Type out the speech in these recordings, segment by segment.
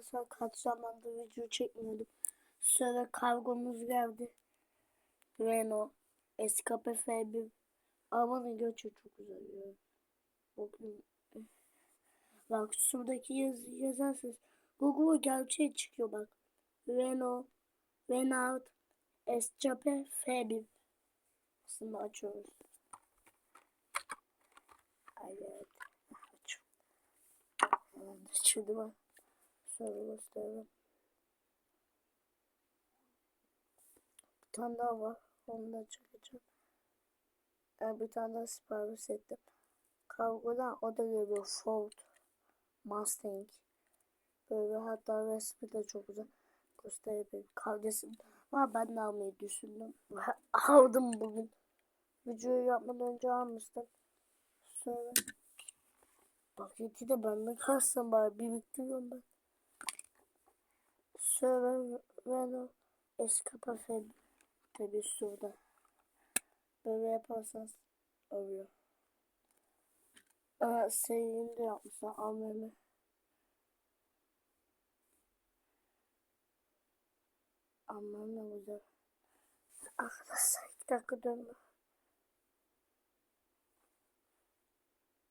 arkadaşlar kaç zamandır video çekmiyordum. Sonra kargomuz geldi. Renault Escape F1. Amanın göçü çok güzel ya. Bakın. Bak şuradaki yazı yazarsanız Google'a gerçeği çıkıyor bak. Renault Renault Escape F1. Aslında açıyoruz. Evet. Açıyorum. Şimdi bak. Şöyle göstereyim. Bir tane daha var. Onu da çekeceğim. Ee, bir tane daha sipariş ettim. Kargodan o da geliyor. Ford Mustang. Böyle hatta resmi de çok güzel. Gösterebilirim. Kardeşim var ben de almayı düşündüm. Aldım bugün. Videoyu yapmadan önce almıştım. Sonra paketi de bende kalsın bari biriktiriyorum ben. Escape F tabi şurada. Böyle yaparsanız oluyor. Aa, serini de yapmışlar AVM. Aman ne güzel. Arkadaşlar iki dakika dönme.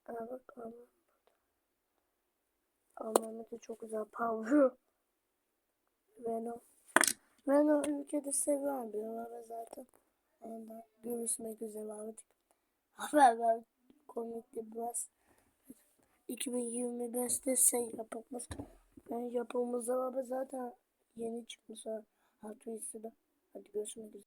Aa bak aman. Almanya da çok güzel parlıyor. Renault. Renault ülkede sevilen bir araba zaten. Ondan görüşmek üzere artık. Haberler komikti biraz. 2025'te şey yapılmış. Yani yapılmış araba zaten yeni çıkmış. Wheels'ı da. Hadi görüşmek üzere.